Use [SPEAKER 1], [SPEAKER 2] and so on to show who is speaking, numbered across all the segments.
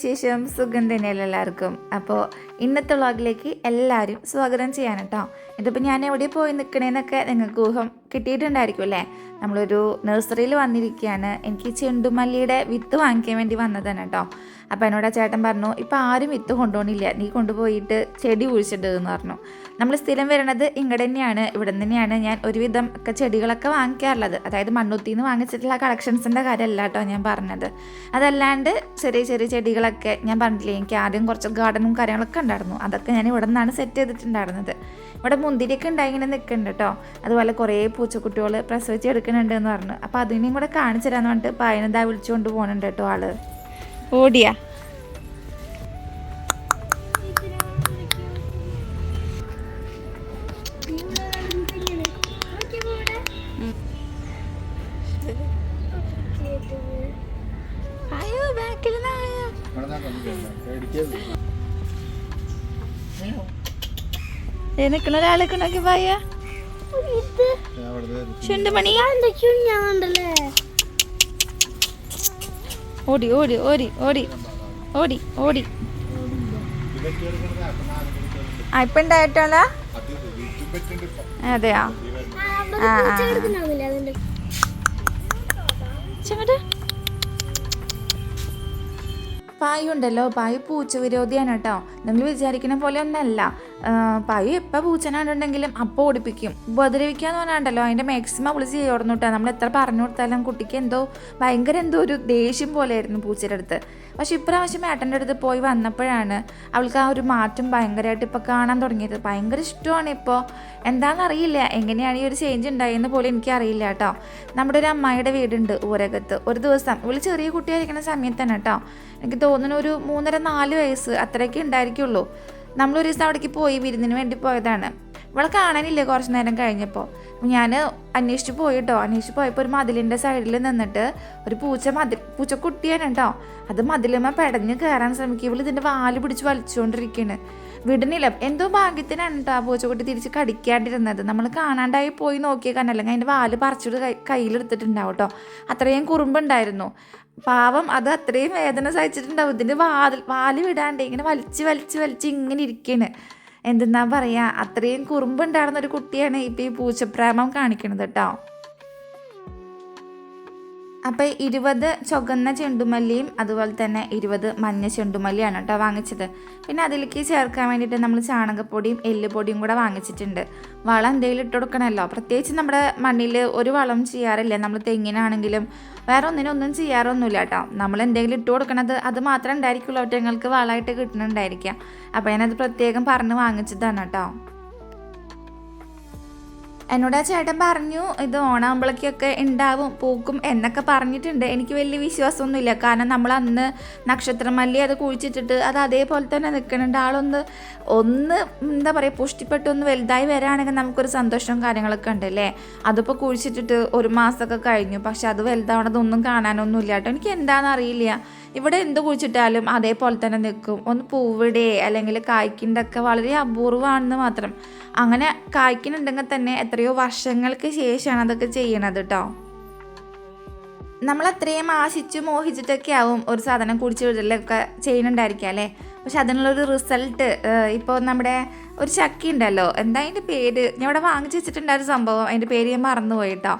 [SPEAKER 1] വിശേഷം? സുഖം തന്നെയല്ല എല്ലാവർക്കും? അപ്പോൾ ഇന്നത്തെ വ്ളോഗിലേക്ക് എല്ലാവരും സ്വാഗതം ചെയ്യാൻ കേട്ടോ ഇതിപ്പോൾ ഞാൻ എവിടെ പോയി നിൽക്കണേന്നൊക്കെ നിങ്ങൾക്ക് ഊഹം കിട്ടിയിട്ടുണ്ടായിരിക്കും അല്ലേ? നമ്മളൊരു നഴ്സറിയിൽ വന്നിരിക്കുകയാണ് എനിക്ക് ചെണ്ടുമല്ലിയുടെ വിത്ത് വാങ്ങിക്കാൻ വേണ്ടി വന്നതാണ് കേട്ടോ അപ്പോൾ എന്നോട് ആ ചേട്ടൻ പറഞ്ഞു ഇപ്പോൾ ആരും വിത്ത് കൊണ്ടുപോകണില്ല നീ കൊണ്ടുപോയിട്ട് ചെടി കുഴിച്ചിട്ട് എന്ന് പറഞ്ഞു. നമ്മൾ സ്ഥിരം വരണത് ഇങ്ങടെ തന്നെയാണ്. ഇവിടെ തന്നെയാണ് ഞാൻ ഒരുവിധം ഒക്കെ ചെടികളൊക്കെ വാങ്ങിക്കാറുള്ളത്. അതായത് മണ്ണുത്തിയിൽ നിന്ന് വാങ്ങിച്ചിട്ടുള്ള കളക്ഷൻസിന്റെ കാര്യമല്ല കേട്ടോ ഞാൻ പറഞ്ഞത്. അതല്ലാണ്ട് ചെറിയ ചെറിയ ചെടികളൊക്കെ ഞാൻ പറഞ്ഞില്ലേ എനിക്ക് ആദ്യം കുറച്ച് ഗാർഡനും കാര്യങ്ങളൊക്കെ ഉണ്ടായിരുന്നു. അതൊക്കെ ഞാൻ ഇവിടെ നിന്നാണ് സെറ്റ് ചെയ്തിട്ടുണ്ടായിരുന്നത്. ഇവിടെ മുന്തിരിയൊക്കെ ഉണ്ടായി ഇങ്ങനെ നിൽക്കുന്നുണ്ട് കേട്ടോ. അതുപോലെ കുറേ പൂച്ചക്കുട്ടികൾ പ്രസവിച്ച് എടുക്കുന്നുണ്ട് എന്ന് പറഞ്ഞു. അപ്പോൾ അതിനെയും കൂടെ കാണിച്ചു തരാമെന്ന് പറഞ്ഞിട്ട് പതിനെന്താ വിളിച്ചുകൊണ്ട് പോകുന്നുണ്ട് കേട്ടോ ആൾ. ഓടിയാ? നിൽക്കുന്ന ഒരാളൊക്കെ നോക്കി പോയ. ചുണ്ടുമണി ഓടി ഓടി ഓടി ഓടി ഓടി ഓടി. ആ ഇപ്പൊ ഉണ്ടായിട്ടോള അതെയോ? ആ, ആ. ചെങ്ങട് പായു പൂച്ച വിരോധിയാണ് കേട്ടോ. നിങ്ങൾ വിചാരിക്കുന്ന പോലെ ഒന്നല്ല. പായു എപ്പോൾ പൂച്ചനാണ്ടുണ്ടെങ്കിലും അപ്പോൾ ഓടിപ്പിക്കും. ഉപദ്രവിക്കാന്ന് പറഞ്ഞാണ്ടല്ലോ അതിന്റെ മാക്സിമം അവൾ ചെയ്യോർന്നു കേട്ടോ നമ്മൾ എത്ര പറഞ്ഞു കൊടുത്താലും കുട്ടിക്ക് എന്തോ ഭയങ്കര എന്തോ ഒരു ദേഷ്യം പോലെയായിരുന്നു പൂച്ചയുടെ അടുത്ത്. പക്ഷെ ഇപ്രാവശ്യം ഏട്ടന്റെ അടുത്ത് പോയി വന്നപ്പോഴാണ് അവൾക്ക് ആ ഒരു മാറ്റം ഭയങ്കരമായിട്ട് ഇപ്പോൾ കാണാൻ തുടങ്ങിയത്. ഭയങ്കര ഇഷ്ടമാണ് ഇപ്പോൾ എന്താണെന്നറിയില്ല എങ്ങനെയാണ് ഈ ഒരു ചേഞ്ച് ഉണ്ടായെന്ന് പോലും എനിക്കറിയില്ല കേട്ടോ നമ്മുടെ ഒരു അമ്മായിയുടെ വീടുണ്ട് ഊരകത്ത്. ഒരു ദിവസം ഇവൾ ചെറിയ കുട്ടിയായിരിക്കുന്ന സമയത്ത് തന്നെ കേട്ടോ എനിക്ക് തോന്നുന്നു ഒരു മൂന്നര നാല് വയസ്സ് അത്രയൊക്കെ ഉണ്ടായിരിക്കുള്ളൂ. നമ്മളൊരു ദിവസം അവിടേക്ക് പോയി വിരുന്നിന് വേണ്ടി പോയതാണ്. ഇവളെ കാണാനില്ല കുറച്ച് നേരം കഴിഞ്ഞപ്പോൾ ഞാൻ അന്വേഷിച്ച് പോയി കേട്ടോ അന്വേഷിച്ച് പോയപ്പോൾ ഒരു മതിലിന്റെ സൈഡിൽ നിന്നിട്ട് ഒരു പൂച്ച മതിൽ പൂച്ചക്കുട്ടിയാണ് കേട്ടോ അത് മതിലുമ്മ പെടഞ്ഞ് കയറാൻ ശ്രമിക്കുക ഇവൾ ഇതിന്റെ വാൽ പിടിച്ച് വലിച്ചുകൊണ്ടിരിക്കുകയാണ് വിടണില്ല എന്തോ ഭാഗ്യത്തിനാണ് കേട്ടോ ആ പൂച്ചക്കുട്ടി തിരിച്ച് കടിക്കാണ്ടിരുന്നത്. നമ്മൾ കാണാണ്ടായി പോയി നോക്കിയ അല്ലെങ്കിൽ അതിന്റെ വാൽ പറിച്ചിട്ട് കൈ കയ്യിലെടുത്തിട്ടുണ്ടാവും കേട്ടോ അത്രയും കുറുമ്പുണ്ടായിരുന്നു. പാവം അത് അത്രയും വേദന സഹിച്ചിട്ടുണ്ടാവും. ഇതിന്റെ വാതിൽ വാൽ വിടാണ്ട് ഇങ്ങനെ വലിച്ച് വലിച്ച് വലിച്ച് ഇങ്ങനെ ഇരിക്കണ് എന്തെന്നാ പറയാ? അത്രയും കുറുമ്പുണ്ടായിരുന്ന ഒരു കുട്ടിയാണ് ഇപ്പം ഈ പൂച്ചപ്രേമം കാണിക്കണത് കേട്ടോ അപ്പോൾ ഇരുപത് ചുവന്ന ചെണ്ടുമല്ലിയും അതുപോലെ തന്നെ ഇരുപത് മഞ്ഞ ചെണ്ടുമല്ലിയാണ് കേട്ടോ വാങ്ങിച്ചത്. പിന്നെ അതിലേക്ക് ചേർക്കാൻ വേണ്ടിയിട്ട് നമ്മൾ ചാണകപ്പൊടിയും എല്ലുപൊടിയും കൂടെ വാങ്ങിച്ചിട്ടുണ്ട്. വളം എന്തെങ്കിലും ഇട്ട് കൊടുക്കണമല്ലോ. പ്രത്യേകിച്ച് നമ്മുടെ മണ്ണിൽ ഒരു വളം ചെയ്യാറില്ല. നമ്മൾ തെങ്ങിനാണെങ്കിലും വേറെ ഒന്നിനൊന്നും ഒന്നും ചെയ്യാറൊന്നുമില്ല കേട്ടോ. നമ്മൾ എന്തെങ്കിലും ഇട്ട് കൊടുക്കണത് അത് മാത്രമേ ഉണ്ടായിരിക്കുള്ളൂ. ഒറ്റങ്ങൾക്ക് വളമായിട്ട് കിട്ടുന്നുണ്ടായിരിക്കാം അപ്പോൾ ഞാനത് പ്രത്യേകം പറഞ്ഞ് വാങ്ങിച്ചതാണ് കേട്ടോ. എന്നോട് ആ ചേട്ടൻ പറഞ്ഞു ഇത് ഓണാകുമ്പോഴേക്കൊക്കെ ഉണ്ടാവും പൂക്കും എന്നൊക്കെ പറഞ്ഞിട്ടുണ്ട്. എനിക്ക് വലിയ വിശ്വാസമൊന്നുമില്ല. കാരണം നമ്മൾ അന്ന് നക്ഷത്രമല്ലി അത് കുഴിച്ചിട്ടിട്ട് അത് അതേപോലെ തന്നെ നിൽക്കുന്നുണ്ട്. ആളൊന്ന് ഒന്ന് എന്താ പറയുക പുഷ്ടിപ്പെട്ടൊന്ന് വലുതായി വരാണെങ്കിൽ നമുക്കൊരു സന്തോഷവും കാര്യങ്ങളൊക്കെ ഉണ്ട് അല്ലേ? അതിപ്പോൾ കുഴിച്ചിട്ടിട്ട് ഒരു മാസമൊക്കെ കഴിഞ്ഞു. പക്ഷെ അത് വലുതാവണതൊന്നും കാണാനൊന്നുമില്ല കേട്ടോ. എനിക്ക് എന്താണെന്ന് അറിയില്ല. ഇവിടെ എന്ത് കുഴിച്ചിട്ടാലും അതേപോലെ തന്നെ നിൽക്കും. ഒന്ന് പൂവിടെ അല്ലെങ്കിൽ കായ്ക്കിണ്ടൊക്കെ വളരെ അപൂർവമാണെന്ന് മാത്രം. അങ്ങനെ കായ്ക്കുന്നുണ്ടെങ്കിൽ തന്നെ എത്രയോ വർഷങ്ങൾക്ക് ശേഷമാണ് അതൊക്കെ ചെയ്യണത് കേട്ടോ നമ്മൾ അത്രയും ആശിച്ചു മോഹിച്ചിട്ടൊക്കെ ആവും ഒരു സാധനം കുടിച്ചു വിടലൊക്കെ ചെയ്യുന്നുണ്ടായിരിക്കുക അല്ലേ? പക്ഷെ അതിനുള്ളൊരു റിസൾട്ട് ഇപ്പോൾ നമ്മുടെ ഒരു ചക്കി ഉണ്ടല്ലോ എന്താ അതിന്റെ പേര്? ഞാൻ ഇവിടെ വാങ്ങിച്ചു വെച്ചിട്ടുണ്ടായ ഒരു സംഭവം അതിന്റെ പേര് ഞാൻ മറന്നുപോയി കേട്ടോ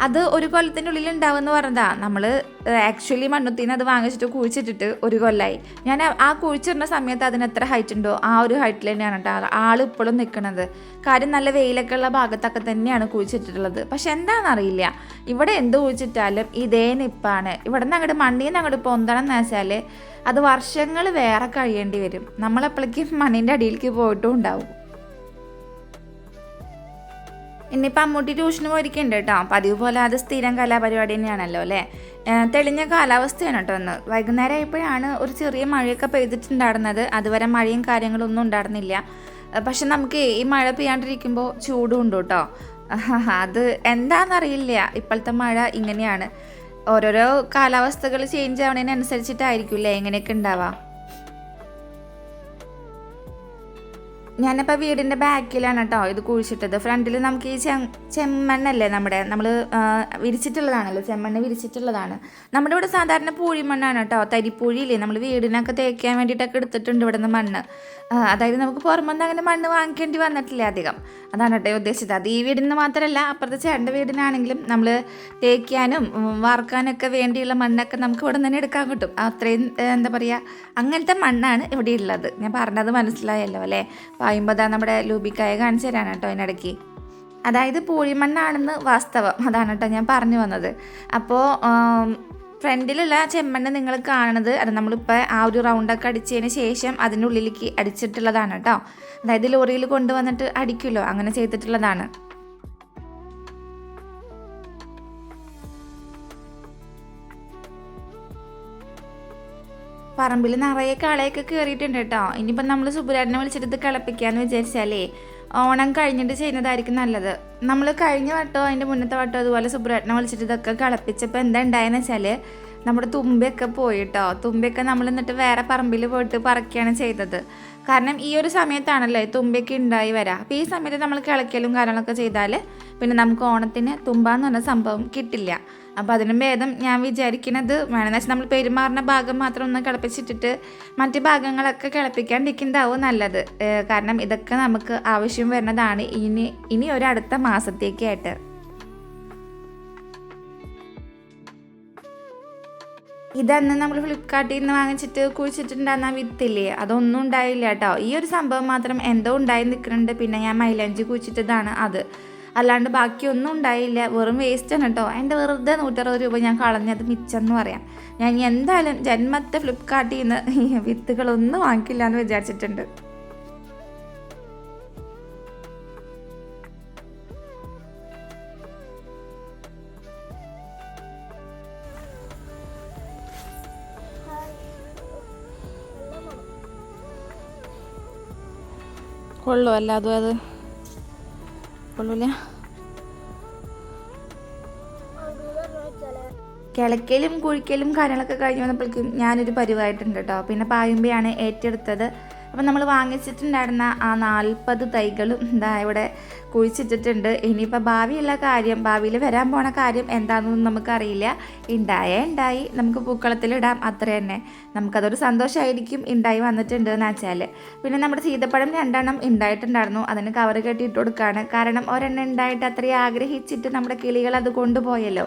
[SPEAKER 1] അത് ഒരു കൊല്ലത്തിന്റെ ഉള്ളിൽ ഉണ്ടാവുമെന്ന് പറഞ്ഞതാ. നമ്മൾ ആക്ച്വലി മണ്ണുത്തിന്ന് അത് വാങ്ങിച്ചിട്ട് കുഴിച്ചിട്ടിട്ട് ഒരു കൊല്ലമായി ഞാൻ ആ- കുഴിച്ചിടുന്ന സമയത്ത് അതിന് എത്ര ഹൈറ്റ് ഉണ്ടോ? ആ ഒരു ഹൈറ്റിൽ തന്നെയാണ് കേട്ടോ ആൾ ഇപ്പോഴും നിൽക്കുന്നത് കാര്യം നല്ല വെയിലൊക്കെ ഉള്ള ഭാഗത്തൊക്കെ തന്നെയാണ് കുഴിച്ചിട്ടിട്ടുള്ളത്. പക്ഷെ എന്താണെന്നറിയില്ല. ഇവിടെ എന്ത് കുഴിച്ചിട്ടാലും ഇതേ നിപ്പാണ്. ഇവിടെ നിന്ന് അങ്ങോട്ട് മണ്ണിൽ നിന്ന് അങ്ങോട്ട് പൊന്തണം എന്ന് വെച്ചാൽ അത് വർഷങ്ങൾ വേറെ കഴിയേണ്ടി വരും. നമ്മളെപ്പോഴേക്കും മണ്ണിന്റെ അടിയിലേക്ക് പോയിട്ടും ഉണ്ടാവും. ഇന്നിപ്പോൾ അമ്മൂട്ടി ട്യൂഷന് പോയിരിക്കുന്നുണ്ട് കേട്ടോ. പതിവ് പോലെ അത് സ്ഥിരം കലാപരിപാടി തന്നെയാണല്ലോ അല്ലേ? തെളിഞ്ഞ കാലാവസ്ഥയാണ് കേട്ടോ ഒന്ന് വൈകുന്നേരം ആയപ്പോഴാണ് ഒരു ചെറിയ മഴയൊക്കെ പെയ്തിട്ടുണ്ടായിരുന്നത്. അതുവരെ മഴയും കാര്യങ്ങളൊന്നും ഉണ്ടായിരുന്നില്ല. പക്ഷെ നമുക്ക് ഈ മഴ പെയ്യാണ്ടിരിക്കുമ്പോൾ ചൂടും ഉണ്ട് കേട്ടോ. അത് എന്താണെന്നറിയില്ല. ഇപ്പോഴത്തെ മഴ ഇങ്ങനെയാണ്. ഓരോരോ കാലാവസ്ഥകൾ ചേഞ്ച് ആവുന്നതിനനുസരിച്ചിട്ടായിരിക്കും അല്ലേ? എങ്ങനെയൊക്കെ ഉണ്ടാവുക ഞാനിപ്പോൾ വീടിന്റെ ബാക്കിലാണ് കേട്ടോ ഇത് കുഴിച്ചിട്ടത്. ഫ്രണ്ടിൽ നമുക്ക് ഈ ചെ ചെമ്മണ്ണല്ലേ നമ്മുടെ നമ്മൾ വിരിച്ചിട്ടുള്ളതാണല്ലോ ചെമ്മണ്ണ് വിരിച്ചിട്ടുള്ളതാണ്. നമ്മുടെ ഇവിടെ സാധാരണ പൂഴിമണ്ണാണ് കേട്ടോ തരിപ്പൂഴിയില്ലേ? നമ്മൾ വീടിനൊക്കെ തേക്കാൻ വേണ്ടിയിട്ടൊക്കെ എടുത്തിട്ടുണ്ട് ഇവിടെ നിന്ന് മണ്ണ് അതായത് നമുക്ക് പുറമൊന്നും അങ്ങനെ മണ്ണ് വാങ്ങിക്കേണ്ടി വന്നിട്ടില്ല അധികം. അതാണ് കേട്ടോ ഉദ്ദേശിച്ചത്. അത് ഈ വീടിന് മാത്രമല്ല അപ്പുറത്തെ ചേട്ടന്റെ വീടിനാണെങ്കിലും നമ്മൾ തേക്കാനും വാർക്കാനൊക്കെ വേണ്ടിയുള്ള മണ്ണൊക്കെ നമുക്ക് ഇവിടെ തന്നെ എടുക്കാൻ കിട്ടും. അത്രയും എന്താ പറയുക അങ്ങനത്തെ മണ്ണാണ് ഇവിടെ ഉള്ളത്. ഞാൻ പറഞ്ഞത് മനസ്സിലായല്ലോ അല്ലേ? പായുമ്പോൾ നമ്മുടെ ലൂബിക്കായ കാണിച്ചു തരാണ് കേട്ടോ അതിനിടയ്ക്ക് അതായത് പൂഴിമണ്ണാണെന്ന് വാസ്തവം. അതാണ് കേട്ടോ ഞാൻ പറഞ്ഞു വന്നത്. അപ്പോൾ ഫ്രണ്ടിലുള്ള ചെമ്മണ്ണ് നിങ്ങൾ കാണുന്നത് അത് നമ്മളിപ്പോൾ ആ ഒരു റൗണ്ടൊക്കെ അടിച്ചതിന് ശേഷം അതിന്റെ ഉള്ളിലേക്ക് അടിച്ചിട്ടുള്ളതാണ് കേട്ടോ അതായത് ലോറിയിൽ കൊണ്ടുവന്നിട്ട് അടിക്കുമല്ലോ അങ്ങനെ ചെയ്തിട്ടുള്ളതാണ്. പറമ്പിൽ നിറയെ കളയൊക്കെ കയറിയിട്ടുണ്ട് കേട്ടോ. ഇനിയിപ്പം നമ്മൾ സുബുരാടിനെ വിളിച്ചിട്ട് ഇത് കളപ്പിക്കാന്ന് വിചാരിച്ചാലേ ഓണം കഴിഞ്ഞിട്ട് ചെയ്യുന്നതായിരിക്കും നല്ലത്. നമ്മൾ കഴിഞ്ഞ വട്ടോ അതിന്റെ മുന്നത്തെ വട്ടോ അതുപോലെ സുബ്രാട്ടിനെ വിളിച്ചിട്ട് ഇതൊക്കെ കളപ്പിച്ചപ്പോൾ എന്താ ഉണ്ടായെന്ന് വെച്ചാൽ നമ്മുടെ തുമ്പയൊക്കെ പോയി കേട്ടോ. തുമ്പയൊക്കെ നമ്മൾ എന്നിട്ട് വേറെ പറമ്പിൽ പോയിട്ട് പറക്കുകയാണ് ചെയ്തത്. കാരണം ഈ ഒരു സമയത്താണല്ലോ തുമ്പയൊക്കെ ഉണ്ടായി വരാം. അപ്പോൾ ഈ സമയത്ത് നമ്മൾ കിളയ്ക്കലും കാര്യങ്ങളൊക്കെ ചെയ്താൽ പിന്നെ നമുക്ക് ഓണത്തിന് തുമ്പ എന്ന് പറഞ്ഞ സംഭവം കിട്ടില്ല. അപ്പോൾ അതിനും ഭേദം ഞാൻ വിചാരിക്കുന്നത് വേണമെന്ന് വെച്ചാൽ നമ്മൾ പെരുമാറുന്ന ഭാഗം മാത്രം ഒന്ന് കിളപ്പിച്ചിട്ടിട്ട് മറ്റ് ഭാഗങ്ങളൊക്കെ കിളപ്പിക്കാണ്ടിരിക്കുന്നതാവും നല്ലത്. കാരണം ഇതൊക്കെ നമുക്ക് ആവശ്യം വരുന്നതാണ് ഇനി ഇനി ഒരു അടുത്ത മാസത്തേക്കായിട്ട്. ഇതന്ന് നമ്മൾ ഫ്ലിപ്കാർട്ടിൽ നിന്ന് വാങ്ങിച്ചിട്ട് കുഴിച്ചിട്ടുണ്ടായിരുന്ന വിത്തില്ലേ? അതൊന്നും ഉണ്ടായില്ല കേട്ടോ. ഈ ഒരു സംഭവം മാത്രം എന്തോ ഉണ്ടായി നിൽക്കുന്നുണ്ട് പിന്നെ ഞാൻ മൈലഞ്ചി കുഴിച്ചിട്ടതാണ് അത്. അല്ലാണ്ട് ബാക്കിയൊന്നും ഉണ്ടായില്ല. വെറും വേസ്റ്റ് ആണ് കേട്ടോ എന്റെ വെറുതെ നൂറ്ററുപത് രൂപ ഞാൻ കളഞ്ഞത് മിച്ചെന്ന് പറയാം. ഞാൻ ഇനി എന്തായാലും ജന്മത്തെ ഫ്ലിപ്കാർട്ടിൽ നിന്ന് വിത്തുകളൊന്നും വാങ്ങിക്കില്ല എന്ന് വിചാരിച്ചിട്ടുണ്ട്. കൊള്ളു അല്ലാതും അത്? കൊള്ളൂല കിളക്കലും കുഴിക്കലും കാര്യങ്ങളൊക്കെ കഴിഞ്ഞ് വന്നപ്പോഴേക്കും ഞാനൊരു പരിവായിട്ടുണ്ട് കേട്ടോ. പിന്നെ പായുമ്പയാണ് ഏറ്റെടുത്തത്. അപ്പം നമ്മൾ വാങ്ങിച്ചിട്ടുണ്ടായിരുന്ന ആ നാൽപ്പത് തൈകളും എന്താ ഇവിടെ കുഴിച്ചിട്ടിട്ടുണ്ട്. ഇനിയിപ്പോൾ ഭാവിയുള്ള കാര്യം ഭാവിയിൽ വരാൻ പോണ കാര്യം എന്താണെന്നൊന്നും നമുക്കറിയില്ല. ഉണ്ടായേ ഉണ്ടായി നമുക്ക് പൂക്കളത്തിലിടാം അത്ര തന്നെ. നമുക്കതൊരു സന്തോഷമായിരിക്കും ഉണ്ടായി വന്നിട്ടുണ്ട് എന്ന് വെച്ചാൽ പിന്നെ നമ്മുടെ സീതപ്പഴം രണ്ടെണ്ണം ഉണ്ടായിട്ടുണ്ടായിരുന്നു അതിന് കവർ കെട്ടിയിട്ട് കൊടുക്കുകയാണ് കാരണം ഒരെണ്ണം ഉണ്ടായിട്ട് അത്രയും ആഗ്രഹിച്ചിട്ട് നമ്മുടെ കിളികൾ അത് കൊണ്ടുപോയല്ലോ.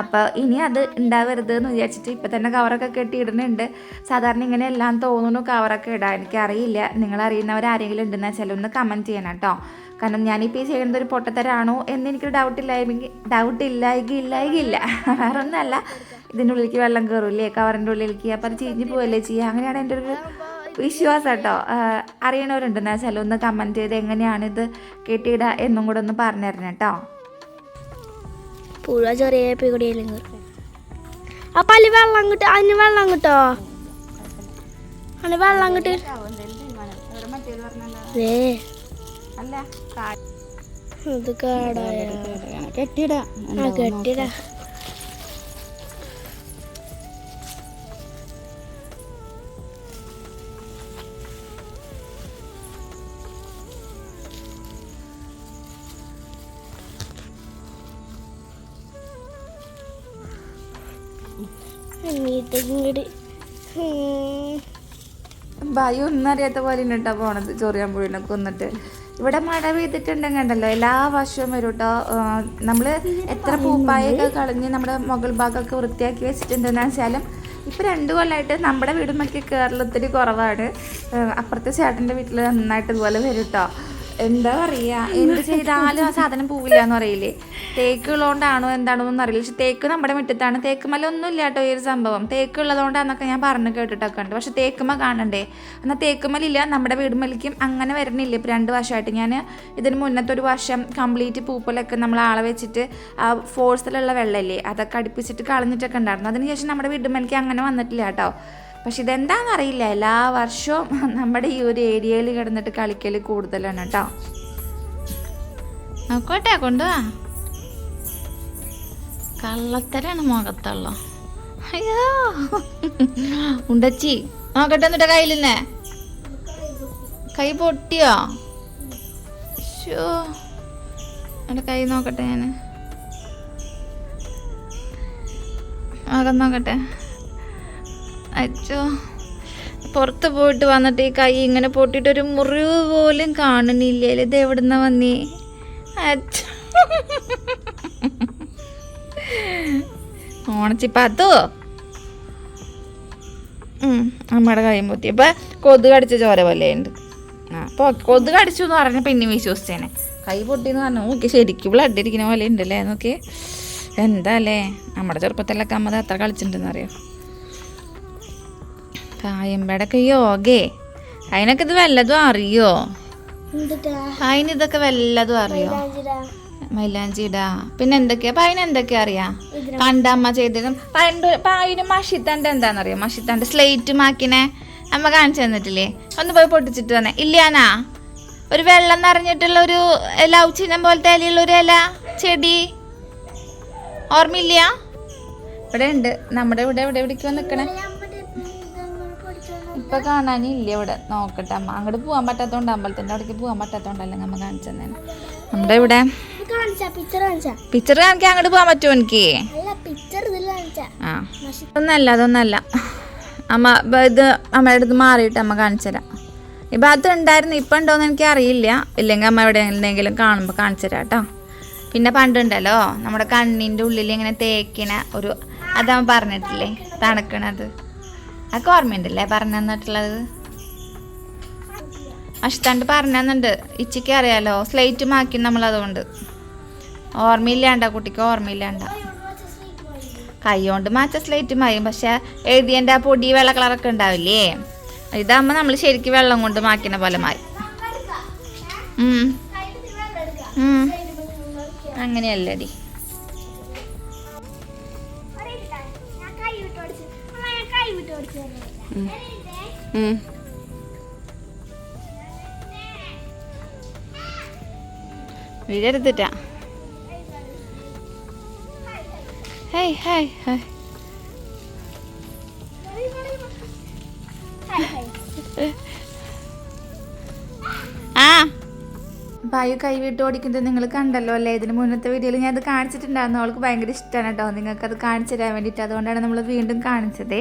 [SPEAKER 1] അപ്പോൾ ഇനി അത് ഉണ്ടാവരുത് എന്ന് വിചാരിച്ചിട്ട് ഇപ്പം തന്നെ കവറൊക്കെ കെട്ടി ഇടുന്നുണ്ട് സാധാരണ ഇങ്ങനെ എല്ലാം തോന്നുന്നു കവറൊക്കെ ഇടാൻ. എനിക്കറിയില്ല. നിങ്ങളറിയുന്നവരാരെങ്കിലും ഉണ്ടെന്ന് വെച്ചാൽ ഒന്ന് കമന്റ് ചെയ്യണം കേട്ടോ. കാരണം ഞാനിപ്പോൾ ഈ ചെയ്യുന്നത് ഒരു പൊട്ടത്തരാണോ എന്ന് എനിക്കൊരു ഡൗട്ട് ഇല്ലായെങ്കിൽ ഡൗട്ട് ഇല്ലായെങ്കിൽ ഇല്ല വേറെ ഒന്നല്ല ഇതിന്റെ ഉള്ളിലേക്ക് വെള്ളം കയറില്ലേ കവറിന്റെ ഉള്ളിലേക്ക് അപ്പം അത് ചീഞ്ഞ് പോവല്ലേ ചെയ്യുക അങ്ങനെയാണ് എന്റെ ഒരു വിശ്വാസം കേട്ടോ. അറിയണവരുണ്ടെന്ന് വെച്ചാൽ ഒന്ന് കമന്റ് ചെയ്ത് എങ്ങനെയാണ് ഇത് കെട്ടിയിടുക എന്നും കൂടെ ഒന്ന് പറഞ്ഞു തരണം കേട്ടോ.
[SPEAKER 2] പുഴ ചെറിയ പിടിയിലും കയറും അപ്പൊ അതിൽ വെള്ളം കിട്ടും. അതിന് വെള്ളം കിട്ടോ? അതിന് വെള്ളം കിട്ടും. ഏ
[SPEAKER 1] അല്ല?
[SPEAKER 2] ഇത് കാടായ കെട്ടിടാ. എന്നിട്ട് ഇങ്ങട് ഉം.
[SPEAKER 1] ഭയം ഒന്നും അറിയാത്ത പോലെ ഇന്നിട്ടാ പോണത് ചൊറിയാൻ കൊന്നിട്ട്. വന്നിട്ട് ഇവിടെ മഴ പെയ്തിട്ടുണ്ടെങ്കിൽ ഉണ്ടല്ലോ എല്ലാ വർഷവും വരും കേട്ടോ നമ്മൾ എത്ര പൂപ്പായൊക്കെ കളഞ്ഞ് നമ്മുടെ മുകൾ ഭാഗമൊക്കെ വൃത്തിയാക്കി വെച്ചിട്ടുണ്ടെന്ന് വെച്ചാലും ഇപ്പൊ രണ്ടു കൊല്ലമായിട്ട് നമ്മുടെ വീടുമൊക്കെ കേരളത്തിൽ കുറവാണ്. അപ്പുറത്തെ ചേട്ടന്റെ വീട്ടിൽ നന്നായിട്ട് ഇതുപോലെ വരും കേട്ടോ എന്താ പറയാ? എന്ത് ചെയ്താലും ആ സാധനം പോവില്ല എന്ന് പറയില്ലേ? തേക്ക് ഉള്ളതുകൊണ്ടാണോ എന്താണോ എന്ന് അറിയില്ല. പക്ഷെ തേക്ക് നമ്മുടെ മുറ്റത്താണ്. തേക്കുമല ഒന്നും ഇല്ല കേട്ടോ ഈ ഒരു സംഭവം. തേക്ക് ഉള്ളതുകൊണ്ടാന്നൊക്കെ ഞാൻ പറഞ്ഞു കേട്ടിട്ടൊക്കെ ഉണ്ട് പക്ഷെ തേക്കുമ കാണണ്ടേ? എന്നാൽ തേക്കുമലില്ല നമ്മുടെ വീടുമലിക്കും അങ്ങനെ വരണില്ല ഇപ്പം രണ്ട് വർഷമായിട്ട് ഞാൻ ഇതിന് മുന്നത്തെ ഒരു വർഷം കംപ്ലീറ്റ് പൂപ്പലൊക്കെ നമ്മൾ ആളെ വെച്ചിട്ട് ആ ഫോഴ്സിലുള്ള വെള്ളമില്ലേ? അതൊക്കെ അടുപ്പിച്ചിട്ട് കളഞ്ഞിട്ടൊക്കെ ഉണ്ടായിരുന്നു. അതിനുശേഷം നമ്മുടെ വീടുമലിക്ക് അങ്ങനെ വന്നിട്ടില്ല കേട്ടോ. പക്ഷെ ഇതെന്താണെന്നറിയില്ല എല്ലാ വർഷവും നമ്മുടെ ഈ ഒരു ഏരിയയിൽ കിടന്നിട്ട് കളിക്കൽ കൂടുതലാണ് കേട്ടോ. നോക്കോട്ടെ കൊണ്ടുവാ. കള്ളത്തരാണ് മുഖത്തുള്ള. അയ്യോ. ഉണ്ടച്ചി നോക്കട്ടെ എന്നിട്ട് കയ്യിൽ നിന്നേ കൈ പൊട്ടിയോ? കൈ നോക്കട്ടെ ഞാൻ മുഖം നോക്കട്ടെ. അച്ചോ പുറത്ത് പോയിട്ട് വന്നിട്ട് ഈ കൈ ഇങ്ങനെ പൊട്ടിയിട്ട് ഒരു മുറിവ് പോലും കാണണില്ലേ ഇത് എവിടുന്ന വന്നേ? അച്ഛ ഓണച്ചിപ്പാത്തോ അമ്മയുടെ കൈ പൊത്തി ഇപ്പൊ കൊതുക് കടിച്ച ചോര പോലെ ഉണ്ട്. ആ അപ്പോൾ അടിച്ചു എന്ന് പറഞ്ഞ പിന്നെ വിശ്വസിച്ചേനെ. കൈ പൊട്ടിന്ന് പറഞ്ഞു നോക്കി ശരിക്കും ബ്ലഡ് ഇരിക്കുന്ന പോലെ ഉണ്ടല്ലേ? നോക്കി എന്താ അല്ലേ? നമ്മുടെ ചെറുപ്പത്തിലൊക്കെ അമ്മ എത്ര കളിച്ചിട്ടുണ്ടെന്ന് അറിയോ കായമ്പടൊക്കെ യോഗേ അതിനൊക്കെ ഇത് വല്ലതും അറിയോ? അതിന് ഇതൊക്കെ വല്ലതും അറിയോ. മൈലാഞ്ചിടാ. പിന്നെ എന്തൊക്കെയാ? അപ്പൊ അതിനെന്തൊക്കെയാ അറിയാ? പണ്ട് അമ്മ ചെയ്തതും പണ്ട് അതിന് മഷിത്തണ്ട് എന്താണെന്നറിയോ മഷിത്തണ്ട് സ്ലേറ്റ് മാക്കിനെ അമ്മ കാണിച്ചു തന്നിട്ടില്ലേ? ഒന്ന് പോയി പൊട്ടിച്ചിട്ട് തന്നെ ഇല്ലാനാ ഒരു വെള്ളം നിറഞ്ഞിട്ടുള്ള ഒരു ലവ് ചിഹ്നം പോലത്തെ ഇലയുള്ള ഒരു ഇല ചെടി. ഓർമ്മയില്ല ഇവിടെ ഉണ്ട് നമ്മുടെ ഇവിടെ ഇവിടെ എവിടേക്കോ നിക്കണേ? ഇപ്പൊ കാണാനില്ല ഇവിടെ. നോക്കട്ടെ അമ്മ. അങ്ങോട്ട് പോകാൻ പറ്റാത്തതുകൊണ്ട് അമ്പലത്തിന്റെ അവിടേക്ക് പോകാൻ പറ്റാത്തതുകൊണ്ടല്ല അമ്മ കാണിച്ചത് നമ്മുടെ ഇവിടെ
[SPEAKER 2] പിക്ചർ
[SPEAKER 1] കാണിക്കാൻ അങ്ങോട്ട് പോകാൻ പറ്റുമോ എനിക്ക്? ആ. ഒന്നല്ല അതൊന്നല്ല. അമ്മ ഇത് അമ്മയുടെ അടുത്ത് മാറിയിട്ട് അമ്മ കാണിച്ചു തരാം. ഈ ഭാഗത്ത് ഉണ്ടായിരുന്നു ഇപ്പം ഉണ്ടോയെന്ന് എനിക്ക് അറിയില്ല. ഇല്ലെങ്കിൽ അമ്മ എവിടെ എന്തെങ്കിലും കാണുമ്പോൾ കാണിച്ചു തരാം കേട്ടോ പിന്നെ പണ്ടുണ്ടല്ലോ നമ്മുടെ കണ്ണിന്റെ ഉള്ളിൽ ഇങ്ങനെ തേക്കിന ഒരു അതമ്മ പറഞ്ഞിട്ടില്ലേ തണുക്കണത്. അതൊക്കെ ഓർമ്മയുണ്ടല്ലേ പറഞ്ഞു തന്നിട്ടുള്ളത്? അഷ്ടണ്ട് പറഞ്ഞു തന്നുണ്ട് ഇച്ചിക്ക് അറിയാലോ സ്ലേറ്റ് മാക്കി നമ്മളതുകൊണ്ട്. ഓർമ്മയില്ലാണ്ട കുട്ടിക്ക് ഓർമ്മയില്ലാണ്ട. കൈ കൊണ്ട് മാച്ച സ്ലേറ്റ് മായും പക്ഷെ എഴുതിയന്റെ ആ പൊടി വെള്ള കളറൊക്കെ ഉണ്ടാവില്ലേ? ഇതാകുമ്പോൾ നമ്മൾ ശരിക്കും വെള്ളം കൊണ്ട് മാക്കിന പോലെ മായി. അങ്ങനെയല്ലേടി വീഴരുത്തിട്ടാ ഹേയ് ഹായ് ഹായ്. ആ. കൈവിട്ട് ഓടിക്കുന്നത് നിങ്ങൾ കണ്ടല്ലോ അല്ലേ? ഇതിന് മുന്നത്തെ വീഡിയോയിൽ ഞാൻ അത് കാണിച്ചിട്ടുണ്ടായിരുന്നു. അവൾക്ക് ഭയങ്കര ഇഷ്ടമാണ് കേട്ടോ. നിങ്ങൾക്ക് അത് കാണിച്ചു തരാൻ വേണ്ടിയിട്ട്. അതുകൊണ്ടാണ് നമ്മൾ വീണ്ടും കാണിച്ചത്.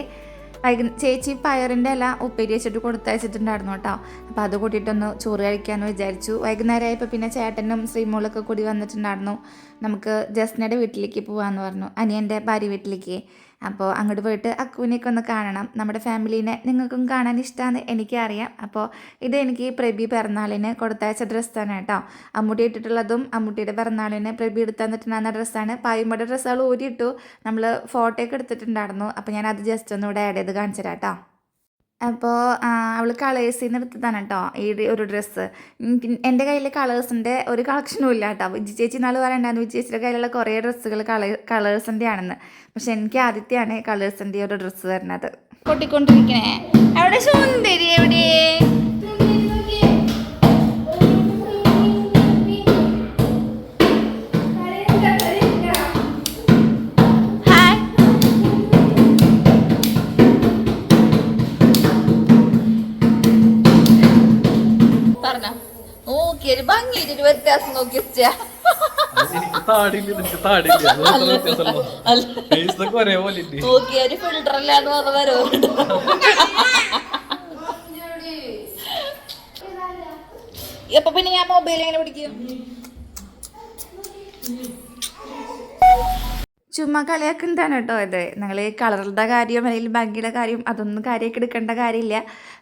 [SPEAKER 1] ചേച്ചി പയറിന്റെ ഇല ഉപ്പേരി വെച്ചിട്ട് കൊടുത്തയച്ചിട്ടുണ്ടായിരുന്നു കേട്ടോ. അപ്പോൾ അത് കൂട്ടിയിട്ടൊന്ന് ചോറ് കഴിക്കാമെന്ന് വിചാരിച്ചു. വൈകുന്നേരം ആയപ്പോൾ പിന്നെ ചേട്ടനും ശ്രീമോളൊക്കെ കൂടി വന്നിട്ടുണ്ടായിരുന്നു. നമുക്ക് ജസ്നയുടെ വീട്ടിലേക്ക് പോകാമെന്ന് പറഞ്ഞു. അനിയന്റെ ഭാര്യ വീട്ടിലേക്ക്. അപ്പോൾ അങ്ങോട്ട് പോയിട്ട് അക്കുവിനെയൊക്കെ ഒന്ന് കാണണം. നമ്മുടെ ഫാമിലീനെ നിങ്ങൾക്കും കാണാൻ ഇഷ്ടമാണ് എനിക്കറിയാം. അപ്പോൾ ഇത് എനിക്ക് പ്രബി പിറന്നാളിന് കൊടുത്തയച്ച ഡ്രസ്സാണ് കേട്ടോ. അമ്മൂട്ടി ഇട്ടിട്ടുള്ളതും അമ്മൂട്ടിയുടെ പിറന്നാളിന് പ്രബി എടുത്ത് തന്നിട്ടുണ്ടായിരുന്ന ഡ്രസ്സാണ്. പായുമ്മയുടെ ഡ്രസ്സുകൾ ഊരിയിട്ടു നമ്മൾ ഫോട്ടോയൊക്കെ എടുത്തിട്ടുണ്ടായിരുന്നു. അപ്പോൾ ഞാൻ അത് ജസ്റ്റ് ഒന്നുകൂടെ ആഡ് ചെയ്ത് കാണിച്ചു തരാം കേട്ടോ. അപ്പോൾ അവൾ കളേഴ്സിൽ നിന്ന് എടുത്തതാണ് കേട്ടോ ഈ ഒരു- ഡ്രസ്സ് എന്റെ കയ്യിൽ കളേഴ്സിന്റെ ഒരു കളക്ഷനും ഇല്ല കേട്ടോ വിജി ചേച്ചി നാൾ പറയണ്ടായിരുന്നു വിജി ചേച്ചിയുടെ കയ്യിലുള്ള കുറേ ഡ്രസ്സുകൾ കളേ കളേഴ്സിന്റെ ആണെന്ന്. പക്ഷെ എനിക്ക് ആദ്യത്തെയാണ് കളേഴ്സിന്റെ ഒരു ഡ്രസ്സ് തരുന്നത്. കൊട്ടിക്കൊണ്ടിരിക്കണേ അവിടെ സുന്ദരി എവിടെ? പറഞ്ഞ വരവുണ്ട് അപ്പൊ പിന്നെ ഞാൻ മൊബൈൽ എങ്ങനെ പിടിക്കും? ചുമ്മാ കളിയാക്കുന്നതാണ് കേട്ടോ ഇത്. നിങ്ങൾ കളറുടെ കാര്യം അല്ലെങ്കിൽ ഭംഗിയുടെ കാര്യം അതൊന്നും കാര്യമൊക്കെ എടുക്കേണ്ട കാര്യമില്ല.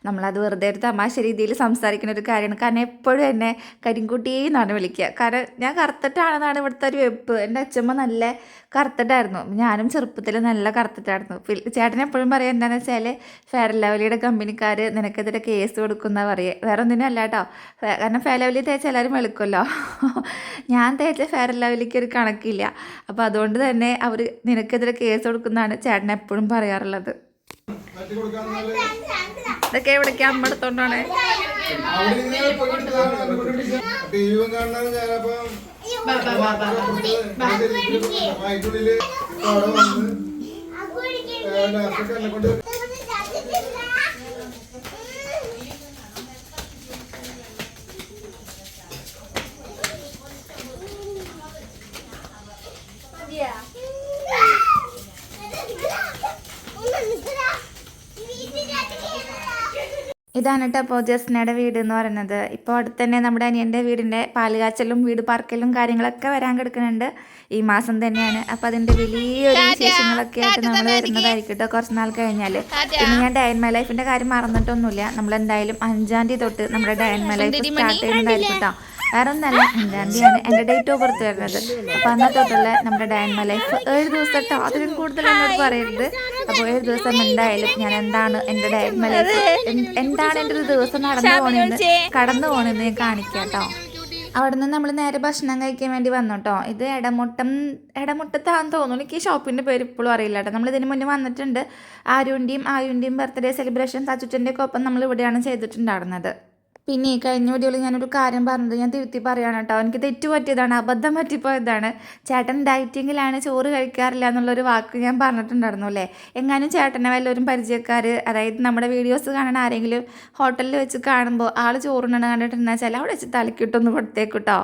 [SPEAKER 1] നമ്മളത് വെറുതെ ഒരു തമാശ രീതിയിൽ സംസാരിക്കുന്ന ഒരു കാര്യമാണ്. കാരണം എപ്പോഴും എന്നെ കരിങ്കുട്ടി എന്നാണ് വിളിക്കുക. കാരണം ഞാൻ കറുത്തിട്ടാണെന്നാണ് ഇവിടുത്തെ ഒരു വെപ്പ്. എന്റെ അച്ഛമ്മ നല്ല കറുത്തിട്ടായിരുന്നു. ഞാനും ചെറുപ്പത്തിൽ നല്ല കറുത്തിട്ടായിരുന്നു. ചേട്ടൻ എപ്പോഴും പറയുക എന്താണെന്ന് വെച്ചാൽ ഫെയർ ലവലിയുടെ കമ്പനിക്കാർ നിനക്കെതിരെ കേസ് കൊടുക്കുന്ന പറയുക വേറെ ഒന്നിനും അല്ല കേട്ടോ. കാരണം ഫെയർ ലവലി തേച്ച് എല്ലാവരും വെളുക്കുമല്ലോ. ഞാൻ തേച്ച ഫെയർ ലവലിക്ക് ഒരു കണക്കില്ല. അപ്പോൾ അതുകൊണ്ട് തന്നെ അവർ നിനക്കെതിരെ കേസ് കൊടുക്കുന്നതാണ് ചേട്ടൻ എപ്പോഴും പറയാറുള്ളത്. ഇതൊക്കെ എവിടേക്ക് അമ്മ എടുത്തോണ്ടാണ്
[SPEAKER 3] ദൈവം കാണാൻ ഞാനപ്പം മൈക്കുള്ളിൽ അവിടെ വന്ന് ലാസ്റ്റൊക്കെ എന്നെ കൊണ്ട്
[SPEAKER 1] ഇതാണ് കേട്ടോ അപ്പോൾ ജസ്നയുടെ വീട് എന്ന് പറയുന്നത്. ഇപ്പോൾ അടുത്ത് തന്നെ നമ്മുടെ അനിയന്റെ വീടിന്റെ പാലുകാച്ചലും വീട് പാർക്കലും കാര്യങ്ങളൊക്കെ വരാൻ കിടക്കുന്നുണ്ട്. ഈ മാസം തന്നെയാണ്. അപ്പം അതിന്റെ വലിയൊരു വിശേഷങ്ങളൊക്കെ ആയിട്ട് നമ്മൾ വരുന്നതായിരിക്കും കേട്ടോ കുറച്ച് നാൾ കഴിഞ്ഞാൽ പിന്നെ ഞാൻ ഡയൻ മൈ ലൈഫിന്റെ കാര്യം മറന്നിട്ടൊന്നുമില്ല. നമ്മൾ എന്തായാലും അഞ്ചാം തീയതി തൊട്ട് നമ്മുടെ ഡയൻ മൈ ലൈഫ് സ്റ്റാർട്ട് ചെയ്യുന്നതായിരിക്കും കേട്ടോ വേറെ ഒന്നല്ല അഞ്ചാം തീയതിയാണ് എന്റെ ഡേറ്റ് ഓഫ് ബർത്ത് വരുന്നത്. അപ്പം അന്ന് തൊട്ടുള്ള നമ്മുടെ ഡയൻ മൈ ലൈഫ് ഏഴ് ദിവസം കേട്ടോ അതിലും കൂടുതൽ എന്നോട് പറയരുത്. അപ്പോൾ ഏഴ് ദിവസം എന്തായാലും ഞാൻ എന്താണ് എന്റെ ഡയൻ എന്താണ് എന്റെ ഒരു ദിവസം നടന്നു പോണെന്ന് കടന്നു പോണെന്ന് ഞാൻ കാണിക്കാം കേട്ടോ. അവിടെ നിന്ന് നമ്മൾ നേരെ ഭക്ഷണം കഴിക്കാൻ വേണ്ടി വന്നു കേട്ടോ. ഇത് ഇടമുട്ടം ഇടമുട്ടത്താന്ന് തോന്നുന്നു. എനിക്ക് ഈ ഷോപ്പിന്റെ പേര് ഇപ്പോഴും അറിയില്ല കേട്ടോ. നമ്മൾ ഇതിന് മുന്നേ വന്നിട്ടുണ്ട്. ആരുന്റെയും ആയുന്റെയും ബർത്ത്ഡേ സെലിബ്രേഷൻ സച്ചുറ്റന്റെ ഒക്കെ ഒപ്പം നമ്മൾ ഇവിടെയാണ് ചെയ്തിട്ടുണ്ടായിരുന്നത്. പിന്നെ ഈ കഴിഞ്ഞ വീഡിയോയിൽ ഞാനൊരു കാര്യം പറഞ്ഞത് ഞാൻ തിരുത്തി പറയാണ് കേട്ടോ. എനിക്ക് തെറ്റു പറ്റിയതാണ് അബദ്ധം പറ്റിപ്പോയതാണ്. ചേട്ടൻ ഡയറ്റിങ്ങിലാണ് ചോറ് കഴിക്കാറില്ല എന്നുള്ളൊരു വാക്ക് ഞാൻ പറഞ്ഞിട്ടുണ്ടായിരുന്നു അല്ലേ? എങ്ങാനും ചേട്ടനെ വല്ലവരും പരിചയക്കാർ അതായത് നമ്മുടെ വീഡിയോസ് കാണുന്ന ആരെങ്കിലും ഹോട്ടലിൽ വെച്ച് കാണുമ്പോൾ ആൾ ചോറുണ്ണണ കണ്ടിട്ടുണ്ടെന്ന് വെച്ചാൽ അവിടെ വെച്ച് തലക്കിട്ടൊന്ന് കൊടുത്തേക്കൂട്ടോ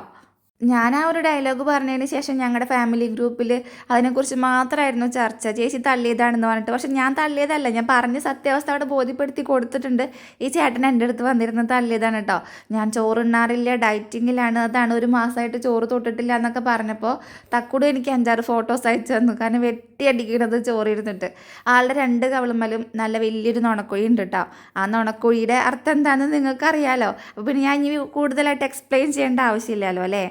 [SPEAKER 1] ഞാൻ ആ ഒരു ഡയലോഗ് പറഞ്ഞതിന് ശേഷം ഞങ്ങളുടെ ഫാമിലി ഗ്രൂപ്പിൽ അതിനെക്കുറിച്ച് മാത്രമായിരുന്നു ചർച്ച. ചേച്ചി തള്ളിയതാണെന്ന് പറഞ്ഞിട്ട്. പക്ഷെ ഞാൻ തള്ളിയതല്ല. ഞാൻ പറഞ്ഞ സത്യാവസ്ഥ അവിടെ ബോധ്യപ്പെടുത്തി കൊടുത്തിട്ടുണ്ട്. ഈ ചേട്ടൻ എന്റെ അടുത്ത് വന്നിരുന്ന തള്ളിയതാണ് കേട്ടോ ഞാൻ ചോറുണ്ണാറില്ല ഡയറ്റിങ്ങിലാണ്. അതാണ് ഒരു മാസമായിട്ട് ചോറ് തൊട്ടിട്ടില്ല എന്നൊക്കെ പറഞ്ഞപ്പോൾ തക്കൂട് എനിക്ക് അഞ്ചാറ് ഫോട്ടോസ് അയച്ചു തന്നു. കാരണം വെട്ടിയടിക്കുന്നത് ചോറിരുന്നിട്ട്. ആളുടെ രണ്ട് കവളുമ്മലും നല്ല വലിയൊരു നുണക്കുഴി ഉണ്ട് കേട്ടോ ആ നുണക്കുഴിയുടെ അർത്ഥം എന്താണെന്ന് നിങ്ങൾക്ക് അറിയാലോ അപ്പോൾ പിന്നെ ഞാൻ ഇനി കൂടുതലായിട്ട് എക്സ്പ്ലെയിൻ ചെയ്യേണ്ട ആവശ്യമില്ലല്ലോ അല്ലേ?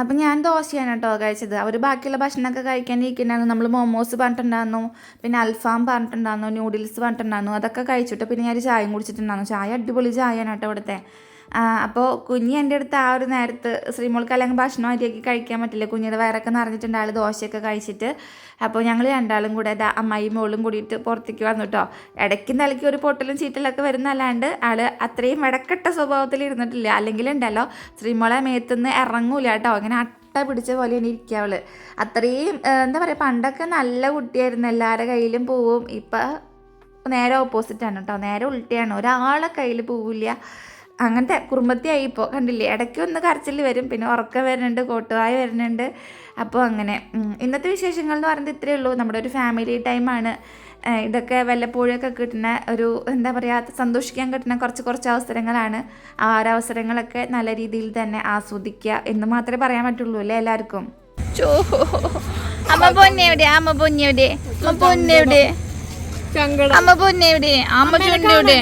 [SPEAKER 1] അപ്പം ഞാൻ ദോശയാണ് കേട്ടോ കഴിച്ചത്. അവർ ബാക്കിയുള്ള ഭക്ഷണമൊക്കെ കഴിക്കാൻ ഇരിക്കുന്നുണ്ടായിരുന്നു നമ്മൾ മോമോസ് പറഞ്ഞിട്ടുണ്ടായിരുന്നു. പിന്നെ അൽഫാം പറഞ്ഞിട്ടുണ്ടായിരുന്നു. ന്യൂഡിൽസ് പറഞ്ഞിട്ടുണ്ടായിരുന്നു. അതൊക്കെ കഴിച്ചിട്ട് പിന്നെ ഞാൻ ചായയും കുടിച്ചിട്ടുണ്ടായിരുന്നു. ചായ അടിപൊളി ചായയാണ് കേട്ടോ ഇവിടുത്തെ. അപ്പോൾ കുഞ്ഞി എന്റെ അടുത്ത് ആ ഒരു നേരത്ത് ശ്രീമോൾക്ക് അല്ലെങ്കിൽ ഭക്ഷണം അരിയാക്കി കഴിക്കാൻ പറ്റില്ല. കുഞ്ഞിയുടെ വയറൊക്കെ നിറഞ്ഞിട്ടുണ്ട്. ആൾ ദോശയൊക്കെ കഴിച്ചിട്ട്. അപ്പോൾ ഞങ്ങൾ രണ്ടാളും കൂടെ ദാ അമ്മായി മോളും കൂടിയിട്ട് പുറത്തേക്ക് വന്നു കേട്ടോ ഇടയ്ക്ക് നിലയ്ക്ക് ഒരു പൊട്ടലും ചീറ്റലൊക്കെ വരുന്നല്ലാണ്ട് ആൾ അത്രയും ഇടക്കെട്ട സ്വഭാവത്തിൽ ഇരുന്നിട്ടില്ല. അല്ലെങ്കിൽ ഉണ്ടല്ലോ ശ്രീമോളെ മേത്തുനിന്ന് ഇറങ്ങൂല കേട്ടോ അങ്ങനെ അട്ട പിടിച്ച പോലെയാണ് ഇരിക്കുക അവൾ. അത്രയും എന്താ പറയുക പണ്ടൊക്കെ നല്ല കുട്ടിയായിരുന്നു. എല്ലാവരുടെ കയ്യിലും പോവും. ഇപ്പം നേരെ ഓപ്പോസിറ്റാണ് കേട്ടോ നേരെ ഉൾട്ടിയാണ്. ഒരാളെ കയ്യിൽ പോവില്ല. അങ്ങനത്തെ കുറുമ്പത്തിയായി ഇപ്പോൾ കണ്ടില്ലേ? ഇടയ്ക്ക് ഒന്ന് കരച്ചിൽ വരും. പിന്നെ ഉറക്കം വരുന്നുണ്ട് കോട്ടുവായ വരുന്നുണ്ട്. അപ്പോൾ അങ്ങനെ. ഇന്നത്തെ വിശേഷങ്ങൾ എന്ന് പറയുന്നത് ഇത്രയേ ഉള്ളൂ. നമ്മുടെ ഒരു ഫാമിലി ടൈമാണ് ഇതൊക്കെ വല്ലപ്പോഴൊക്കെ കിട്ടുന്ന ഒരു എന്താ പറയുക സന്തോഷിക്കാൻ കിട്ടുന്ന കുറച്ച് കുറച്ച് അവസരങ്ങളാണ്. ആ ഒരവസരങ്ങളൊക്കെ അവസരങ്ങളൊക്കെ നല്ല രീതിയിൽ തന്നെ ആസ്വദിക്കുക എന്ന് മാത്രമേ പറയാൻ പറ്റുള്ളൂ അല്ലേ എല്ലാവർക്കും?
[SPEAKER 4] അമ്മ പൊന്നെവിടെ അമ്മ പൊന്നെവിടെ അമ്മ പൊന്നെവിടെ അമ്മ പൊന്നെവിടെ അമ്മ ചുണ്ടെവിടെ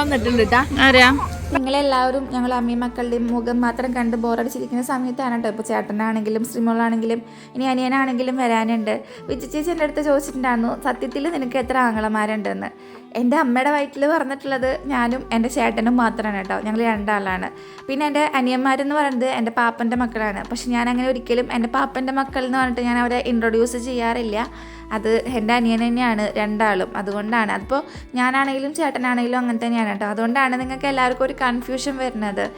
[SPEAKER 2] വന്നിട്ടുണ്ട്
[SPEAKER 4] ആരാ?
[SPEAKER 1] നിങ്ങളെല്ലാവരും ഞങ്ങൾ അമ്മി മക്കളുടെയും മുഖം മാത്രം കണ്ട് ബോറടിച്ചിരിക്കുന്ന സമയത്താണ് കേട്ടോ ഇപ്പോൾ ചേട്ടനാണെങ്കിലും ശ്രീമോളാണെങ്കിലും ഇനി അനിയനാണെങ്കിലും വരാനുണ്ട്. വിജയ ചേച്ചി എന്റെ അടുത്ത് ചോദിച്ചിട്ടുണ്ടായിരുന്നു സത്യത്തിൽ നിനക്ക് എത്ര ആങ്ങളമാരുണ്ടെന്ന്? എന്റെ അമ്മയുടെ വയറ്റിൽ പറഞ്ഞിട്ടുള്ളത് ഞാനും എന്റെ ചേട്ടനും മാത്രമാണ് കേട്ടോ. ഞങ്ങൾ രണ്ടാളാണ്. പിന്നെ എന്റെ അനിയന്മാരെന്ന് പറയുന്നത് എന്റെ പാപ്പന്റെ മക്കളാണ്. പക്ഷെ ഞാൻ അങ്ങനെ ഒരിക്കലും എന്റെ പാപ്പന്റെ മക്കൾ എന്ന് പറഞ്ഞിട്ട് ഞാൻ അവരെ ഇൻട്രൊഡ്യൂസ് ചെയ്യാറില്ല. അത് എന്റെ അനിയൻ തന്നെയാണ് രണ്ടാളും. അതുകൊണ്ടാണ്. അതിപ്പോൾ ഞാനാണെങ്കിലും ചേട്ടനാണെങ്കിലും അങ്ങനെ തന്നെയാണ് കേട്ടോ. അതുകൊണ്ടാണ് നിങ്ങൾക്ക് എല്ലാവർക്കും ഒരു കൺഫ്യൂഷൻ വരുന്നത്.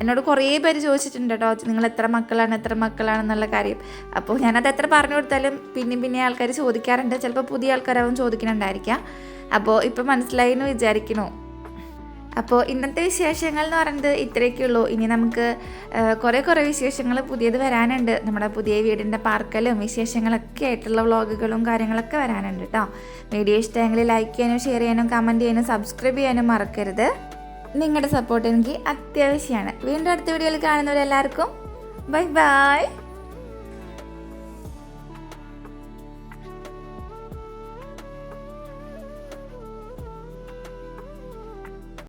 [SPEAKER 1] എന്നോട് കുറേ പേര് ചോദിച്ചിട്ടുണ്ട് കേട്ടോ. നിങ്ങൾ എത്ര മക്കളാണ് എത്ര മക്കളാണെന്നുള്ള കാര്യം. അപ്പോൾ ഞാനത് എത്ര പറഞ്ഞു കൊടുത്താലും പിന്നെയും പിന്നെ ആൾക്കാർ ചോദിക്കാറുണ്ട്. ചിലപ്പോൾ പുതിയ ആൾക്കാരാവും ചോദിക്കുന്നുണ്ടായിരിക്കാം. അപ്പോൾ ഇപ്പം മനസ്സിലായി എന്ന് വിചാരിക്കുന്നു അപ്പോൾ ഇന്നത്തെ വിശേഷങ്ങൾ എന്ന് പറയുന്നത് ഇത്രയൊക്കെ ഉള്ളൂ ഇനി നമുക്ക് കുറേ കുറേ വിശേഷങ്ങൾ പുതിയത് വരാനുണ്ട്. നമ്മുടെ പുതിയ വീടിന്റെ പാർക്കലും വിശേഷങ്ങളൊക്കെ ആയിട്ടുള്ള വ്ളോഗുകളും കാര്യങ്ങളൊക്കെ വരാനുണ്ട് കേട്ടോ വീഡിയോ ഇഷ്ടമെങ്കിൽ ലൈക്ക് ചെയ്യാനും ഷെയർ ചെയ്യാനും കമന്റ് ചെയ്യാനും സബ്സ്ക്രൈബ് ചെയ്യാനും മറക്കരുത്. നിങ്ങളുടെ സപ്പോർട്ട് എനിക്ക് അത്യാവശ്യമാണ് വീണ്ടും അടുത്ത വീഡിയോയിൽ കാണുന്നവരെല്ലാവർക്കും ബൈ ബൈ